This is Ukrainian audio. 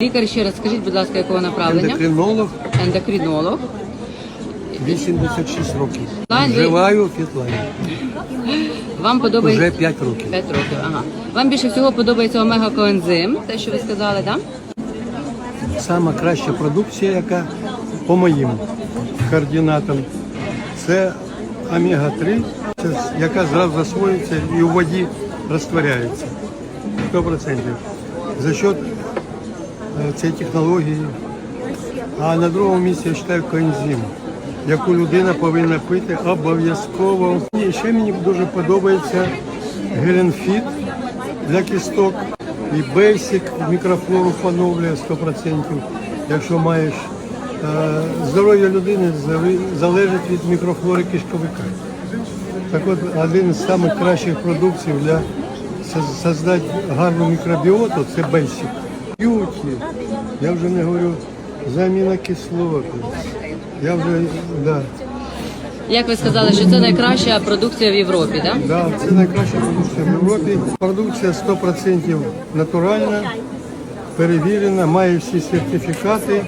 Лікар, ще раз скажіть, будь ласка, якого направлення? Ендокринолог Ендокринолог. 86 років. Лайн, ви- Вживаю фітлайн. Вам Вже подобається 5 років. 5 років. Ага. Вам більше всього подобається омега-коензим, те, що ви сказали, так? Сама краща продукція, яка по моїм координатам, це омега-3, це, яка зразу засвоюється і у воді розтворяється. 100%. За счет цієї технології. А на другому місці я вважаю коензим, яку людина повинна пити обов'язково. І ще мені дуже подобається геленфіт для кісток і бейсик мікрофлору поновлює 100%. Якщо маєш е, здоров'я людини залежить від мікрофлори кишковика. Так от один з самих кращих продуктів для соз- создати гарну мікробіоту це бейсик. Б'юті, я вже не говорю за амінокислоти. Я вже да, Як ви сказали, що це найкраща продукція в Європі, так? да, це найкраща продукція в Європі. Продукція 100% натуральна, перевірена, має всі сертифікати